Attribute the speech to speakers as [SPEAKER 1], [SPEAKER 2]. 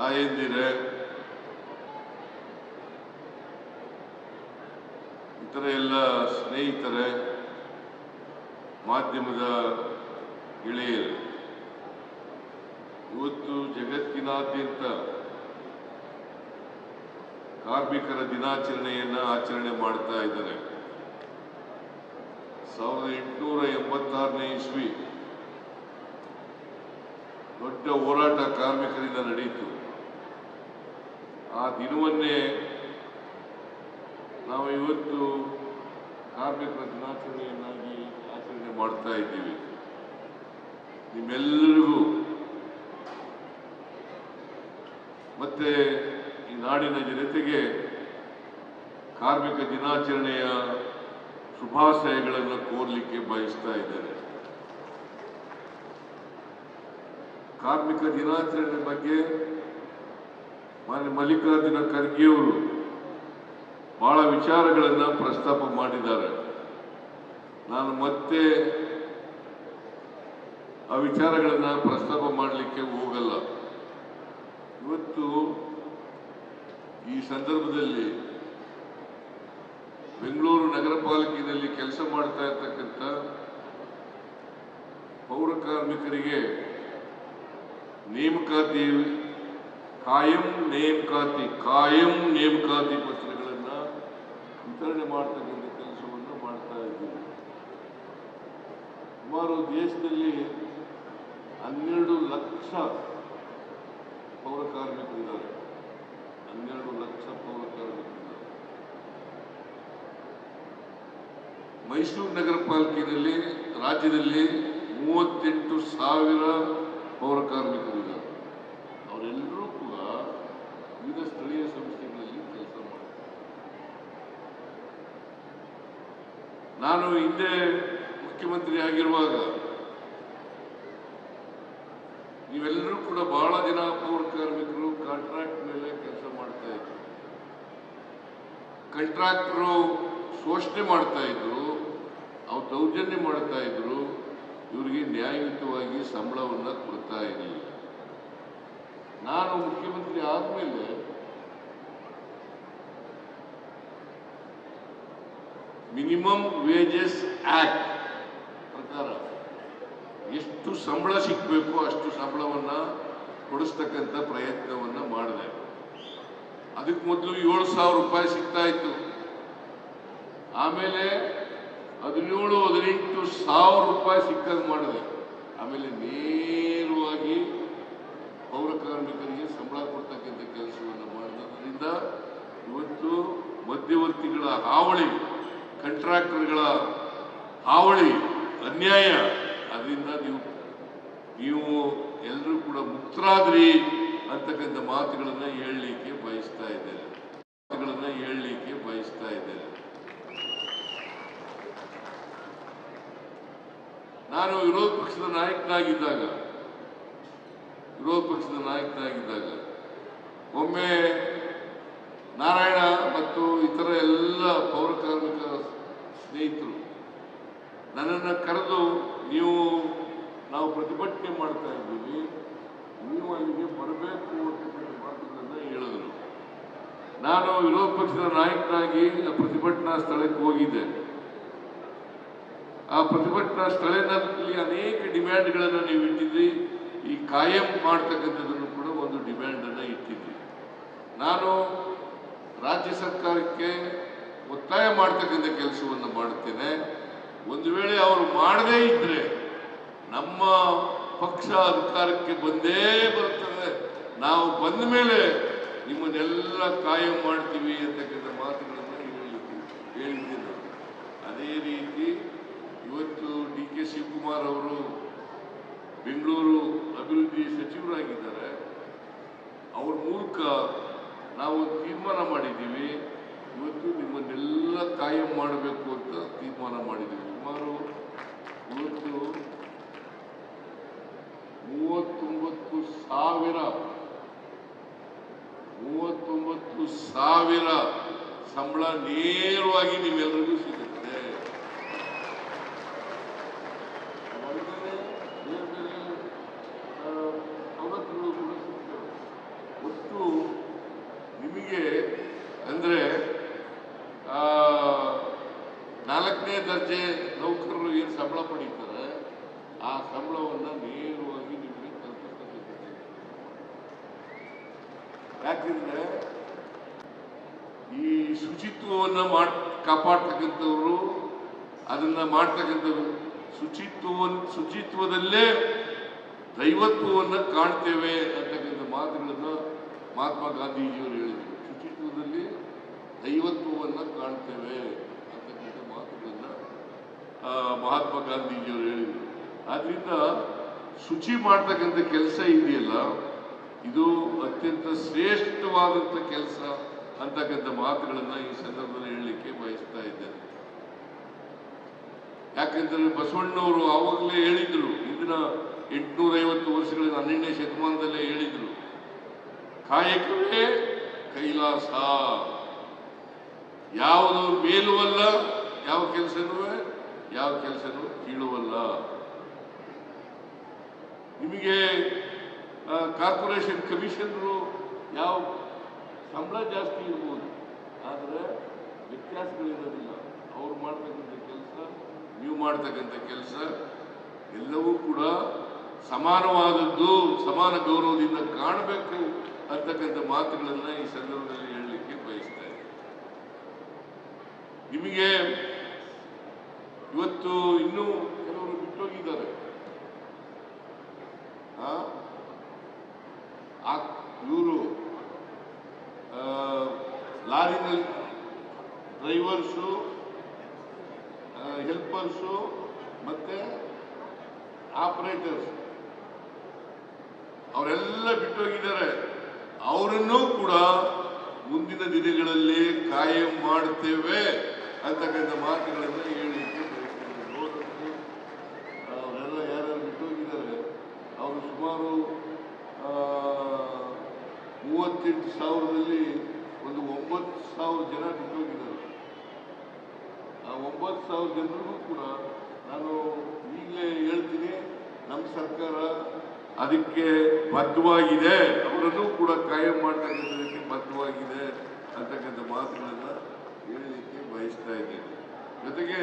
[SPEAKER 1] ತಾಯಂದಿರೆ, ಇತರ ಎಲ್ಲ ಸ್ನೇಹಿತರೆ, ಮಾಧ್ಯಮದ ಗೆಳೆಯರು, ಇವತ್ತು ಜಗತ್ತಿನಾದ್ಯಂತ ಕಾರ್ಮಿಕರ ದಿನಾಚರಣೆಯನ್ನ ಆಚರಣೆ ಮಾಡ್ತಾ ಇದ್ದಾರೆ. ಸಾವಿರದ ಎಂಟುನೂರ ಎಂಬತ್ತಾರನೇ ಇಸ್ವಿ ದೊಡ್ಡ ಹೋರಾಟ ಕಾರ್ಮಿಕರಿಂದ ನಡೆಯಿತು. ಆ ದಿನವನ್ನೇ ನಾವು ಇವತ್ತು ಕಾರ್ಮಿಕರ ದಿನಾಚರಣೆಯನ್ನಾಗಿ ಆಚರಣೆ ಮಾಡ್ತಾ ಇದ್ದೀವಿ. ನಿಮ್ಮೆಲ್ಲರಿಗೂ ಮತ್ತೆ ಈ ನಾಡಿನ ಜನತೆಗೆ ಕಾರ್ಮಿಕ ದಿನಾಚರಣೆಯ ಶುಭಾಶಯಗಳನ್ನು ಕೋರ್ಲಿಕ್ಕೆ ಬಯಸ್ತಾ ಇದ್ದಾರೆ ಕಾರ್ಮಿಕ ದಿನಾಚರಣೆ ಬಗ್ಗೆ ಮಾನ್ಯ ಮಲ್ಲಿಕಾರ್ಜುನ ಖರ್ಗೆಯವರು ಬಹಳ ವಿಚಾರಗಳನ್ನು ಪ್ರಸ್ತಾಪ ಮಾಡಿದ್ದಾರೆ. ನಾನು ಮತ್ತೆ ಆ ವಿಚಾರಗಳನ್ನು ಪ್ರಸ್ತಾಪ ಮಾಡಲಿಕ್ಕೆ ಹೋಗಲ್ಲ. ಇವತ್ತು ಈ ಸಂದರ್ಭದಲ್ಲಿ ಬೆಂಗಳೂರು ನಗರ ಪಾಲಿಕೆಯಲ್ಲಿ ಕೆಲಸ ಮಾಡ್ತಾ ಇರ್ತಕ್ಕಂಥ ಪೌರ ಕಾರ್ಮಿಕರಿಗೆ ನೇಮಕಾತಿ ಕಾಯಂ ನೇಮಕಾತಿ ಕಾಯಂ ನೇಮಕಾತಿ ಪತ್ರಗಳನ್ನು ವಿತರಣೆ ಮಾಡ್ತಕ್ಕಂಥ ಕೆಲಸವನ್ನು ಮಾಡ್ತಾ ಇದ್ದೀವಿ. ಸುಮಾರು ದೇಶದಲ್ಲಿ ಹನ್ನೆರಡು ಲಕ್ಷ ಪೌರ ಕಾರ್ಮಿಕರಿದ್ದಾರೆ. ಹನ್ನೆರಡು ಲಕ್ಷ ಪೌರ ಕಾರ್ಮಿಕರಿದ್ದಾರೆ. ಮೈಸೂರು ನಗರ ಪಾಲಿಕೆಯಲ್ಲಿ ರಾಜ್ಯದಲ್ಲಿ ಮೂವತ್ತೆಂಟು ಸಾವಿರ ಪೌರ ವಿವಿಧ ಸ್ಥಳೀಯ ಸಂಸ್ಥೆಗಳಲ್ಲಿ ಕೆಲಸ ನಾನು ಹಿಂದೆ ಮುಖ್ಯಮಂತ್ರಿ ಆಗಿರುವಾಗ, ನೀವೆಲ್ಲರೂ ಕೂಡ ಬಹಳ ದಿನ ಪೌರ ಕಾರ್ಮಿಕರು ಕಾಂಟ್ರಾಕ್ಟ್ ಮೇಲೆ ಕೆಲಸ ಮಾಡ್ತಾ ಇದ್ರು. ಕಾಂಟ್ರಾಕ್ಟರು ಶೋಷಣೆ ಮಾಡ್ತಾ ಇದ್ರು, ಅವ್ರು ದೌರ್ಜನ್ಯ ಮಾಡ್ತಾ ಇದ್ರು, ಇವರಿಗೆ ನ್ಯಾಯಯುತವಾಗಿ ಸಂಬಳವನ್ನು ಕೊಡ್ತಾ ಇರಲಿಲ್ಲ. ನಾನು ಮುಖ್ಯಮಂತ್ರಿ ಆದ್ಮೇಲೆ ಮಿನಿಮಮ್ ವೇಜಸ್ ಆಕ್ಟ್ ಪ್ರಕಾರ ಎಷ್ಟು ಸಂಬಳ ಸಿಕ್ಕಬೇಕು ಅಷ್ಟು ಸಂಬಳವನ್ನ ಕೊಡಿಸ್ತಕ್ಕಂಥ ಪ್ರಯತ್ನವನ್ನ ಮಾಡಿದೆ. ಅದಕ್ಕೆ ಮೊದಲು ಏಳು ಸಾವಿರ ರೂಪಾಯಿ ಸಿಗ್ತಾ ಇತ್ತು. ಆಮೇಲೆ ಹದಿನೇಳು, ಹದಿನೆಂಟು ಸಾವಿರ ರೂಪಾಯಿ ಸಿಕ್ಕಂಗೆ ಮಾಡಿದೆ. ಆಮೇಲೆ ನೇರವಾಗಿ ಪೌರ ಕಾರ್ಮಿಕರಿಗೆ ಸಂಬಳ ಕೊಡ್ತಕ್ಕಂಥ ಕೆಲಸವನ್ನು ಮಾಡಿದ್ದರಿಂದ ಇವತ್ತು ಮಧ್ಯವರ್ತಿಗಳ ಹಾವಳಿ ಕಂಟ್ರಾಕ್ಟರ್ಗಳ ಹಾವಳಿ ಅನ್ಯಾಯ. ಅದರಿಂದ ನೀವು ನೀವು ಎಲ್ಲರೂ ಕೂಡ ಮುಕ್ತರಾದ್ರಿ ಅಂತಕ್ಕಂಥ ಮಾತುಗಳನ್ನು ಹೇಳಲಿಕ್ಕೆ ಬಯಸ್ತಾ ಇದ್ದೇನೆ. ಮಾತುಗಳನ್ನು ಹೇಳಲಿಕ್ಕೆ ಬಯಸ್ತಾ ಇದ್ದೇನೆ. ನಾನು ವಿರೋಧ ಪಕ್ಷದ ನಾಯಕನಾಗಿದ್ದಾಗ ವಿರೋಧ ಪಕ್ಷದ ನಾಯಕನಾಗಿದ್ದಾಗ, ಒಮ್ಮೆ ನಾರಾಯಣ ಮತ್ತು ಇತರ ಎಲ್ಲ ಪೌರ ಕಾರ್ಮಿಕ ಸ್ನೇಹಿತರು ನನ್ನನ್ನು ಕರೆದು, ನೀವು, ನಾವು ಪ್ರತಿಭಟನೆ ಮಾಡ್ತಾ ಇದ್ದೀವಿ. ನೀವು ಅಲ್ಲಿಗೆ ಬರಬೇಕು ಅಂತಕ್ಕಂಥ ಮಾತುಗಳನ್ನು ಹೇಳಿದರು. ನಾನು ವಿರೋಧ ಪಕ್ಷದ ನಾಯಕನಾಗಿ ಪ್ರತಿಭಟನಾ ಸ್ಥಳಕ್ಕೆ ಹೋಗಿದ್ದೆ. ಆ ಪ್ರತಿಭಟನಾ ಸ್ಥಳದಲ್ಲಿ ಅನೇಕ ಡಿಮ್ಯಾಂಡ್ಗಳನ್ನು ನೀವು ಇಟ್ಟಿದ್ರಿ. ಈ ಕಾಯಂ ಮಾಡ್ತಕ್ಕಂಥದ್ದನ್ನು ಕೂಡ ಒಂದು ಡಿಮ್ಯಾಂಡ್ ಅನ್ನ ಇಟ್ಟಿದ್ರಿ ನಾನು ರಾಜ್ಯ ಸರ್ಕಾರಕ್ಕೆ ಒತ್ತಾಯ ಮಾಡ್ತಕ್ಕಂಥ ಕೆಲಸವನ್ನು ಮಾಡುತ್ತೇನೆ. ಒಂದು ವೇಳೆ ಅವರು ಮಾಡದೇ ಇದ್ರೆ ನಮ್ಮ ಪಕ್ಷ ಅಧಿಕಾರಕ್ಕೆ ಬಂದೇ ಬರುತ್ತದೆ. ನಾವು ಬಂದ ಮೇಲೆ ನಿಮ್ಮನ್ನೆಲ್ಲ ಕಾಯಂ ಮಾಡ್ತೀವಿ ಅಂತಕ್ಕಂಥ ಮಾತುಗಳನ್ನು ಹೇಳಿದ್ದೀನಿ. ಅದೇ ರೀತಿ ಇವತ್ತು ಡಿ ಕೆ ಶಿವಕುಮಾರ್ ಅವರು ಬೆಂಗಳೂರು ಅಭಿವೃದ್ಧಿ ಸಚಿವರಾಗಿದ್ದಾರೆ. ಅವ್ರ ಮೂಲಕ ನಾವು ತೀರ್ಮಾನ ಮಾಡಿದ್ದೀವಿ. ಇವತ್ತು ನಿಮ್ಮನ್ನೆಲ್ಲ ಕಾಯಂ ಮಾಡಬೇಕು ಅಂತ ತೀರ್ಮಾನ ಮಾಡಿದ್ದೀವಿ. ಸುಮಾರು ಇವತ್ತು ಮೂವತ್ತೊಂಬತ್ತು ಸಾವಿರ ಮೂವತ್ತೊಂಬತ್ತು ಸಾವಿರ ಸಂಬಳ ನೇರವಾಗಿ ನೀವೆಲ್ಲರಿಗೂ ಯಾಕೆಂದ್ರೆ ಈ ಶುಚಿತ್ವವನ್ನು ಮಾಡ್, ಕಾಪಾಡ್ತಕ್ಕಂಥವ್ರು ಅದನ್ನ ಮಾಡ್ತಕ್ಕಂಥವ್ರು ಶುಚಿತ್ವವನ್ನು ಶುಚಿತ್ವದಲ್ಲೇ ದೈವತ್ವವನ್ನು ಕಾಣ್ತೇವೆ ಅಂತಕ್ಕಂಥ ಮಾತುಗಳನ್ನು ಮಹಾತ್ಮ ಗಾಂಧೀಜಿಯವರು ಹೇಳಿದರು. ಶುಚಿತ್ವದಲ್ಲಿ ದೈವತ್ವವನ್ನು ಕಾಣ್ತೇವೆ ಅಂತಕ್ಕಂಥ ಮಾತುಗಳನ್ನು ಮಹಾತ್ಮ ಗಾಂಧೀಜಿಯವರು ಹೇಳಿದರು. ಆದ್ರಿಂದ ಶುಚಿ ಮಾಡ್ತಕ್ಕಂಥ ಕೆಲಸ ಇದೆಯಲ್ಲ ಇದು ಅತ್ಯಂತ ಶ್ರೇಷ್ಠವಾದಂಥ ಕೆಲಸ ಅಂತಕ್ಕಂಥ ಮಾತುಗಳನ್ನು ಈ ಸಂದರ್ಭದಲ್ಲಿ ಹೇಳಲಿಕ್ಕೆ ಬಯಸ್ತಾ ಇದ್ದೇನೆ. ಯಾಕೆಂದರೆ ಬಸವಣ್ಣವರು ಆವಾಗಲೇ ಹೇಳಿದ್ರು, ಇಂದಿನ ಎಂಟುನೂರೈವತ್ತು ವರ್ಷಗಳ ಹನ್ನೆರಡನೇ ಶತಮಾನದಲ್ಲೇ ಹೇಳಿದ್ರು, ಕಾಯಕವೇ ಕೈಲಾಸ. ಯಾವುದು ಮೇಲುವಲ್ಲ, ಯಾವ ಕೆಲಸನೂ ಯಾವ ಕೆಲಸನೂ ಕೀಳುವಲ್ಲ. ನಿಮಗೆ ಕಾರ್ಪೊರೇಷನ್ ಕಮಿಷನರು ಯಾವ ಸಂಬಳ ಜಾಸ್ತಿ ಇರ್ಬೋದು, ಆದರೆ ವ್ಯತ್ಯಾಸಗಳಿರೋದಿಲ್ಲ. ಅವ್ರು ಮಾಡ್ತಕ್ಕಂಥ ಕೆಲಸ, ನೀವು ಮಾಡ್ತಕ್ಕಂಥ ಕೆಲಸ, ಎಲ್ಲವೂ ಕೂಡ ಸಮಾನವಾದದ್ದು, ಸಮಾನ ಗೌರವದಿಂದ ಕಾಣಬೇಕು ಅಂತಕ್ಕಂಥ ಮಾತುಗಳನ್ನು ಈ ಸಂದರ್ಭದಲ್ಲಿ ಹೇಳಲಿಕ್ಕೆ ಬಯಸ್ತಾ ನಿಮಗೆ ಇವತ್ತು ಇನ್ನೂ ಲಾರಿನಲ್ಲಿ ಡ್ರೈವರ್ಸು ಹೆಲ್ಪರ್ಸು ಮತ್ತೆ ಆಪರೇಟರ್ಸ್ ಅವರೆಲ್ಲ ಬಿಟ್ಟೋಗಿದ್ದಾರೆ. ಅವರನ್ನೂ ಕೂಡ ಮುಂದಿನ ದಿನಗಳಲ್ಲಿ ಕಾಯಂ ಮಾಡ್ತೇವೆ ಅಂತಕ್ಕಂಥ ಮಾತುಗಳನ್ನು ಹೇಳಿಕ್ಕೆ ಅವರೆಲ್ಲ ಯಾರ್ಯಾರು ಬಿಟ್ಟೋಗಿದ್ದಾರೆ, ಅವರು ಸುಮಾರು ಮೂವತ್ತೆಂಟು ಸಾವಿರದಲ್ಲಿ ಒಂಬತ್ತು ಸಾವಿರ ಜನ ನಿಂತೋಗಿದ್ದಾರೆ. ಆ ಒಂಬತ್ತು ಸಾವಿರ ಜನರಿಗೂ ಕೂಡ ನಾನು ಈಗಲೇ ಹೇಳ್ತೀನಿ, ನಮ್ಮ ಸರ್ಕಾರ ಅದಕ್ಕೆ ಬದ್ಧವಾಗಿದೆ. ಅವರನ್ನು ಕೂಡ ಕಾಯಂ ಮಾಡ್ತಕ್ಕಂಥದಕ್ಕೆ ಬದ್ಧವಾಗಿದೆ ಅಂತಕ್ಕಂಥ ಮಾತುಗಳನ್ನು ಹೇಳಲಿಕ್ಕೆ ಬಯಸ್ತಾ ಇದ್ದೇನೆ. ಜೊತೆಗೆ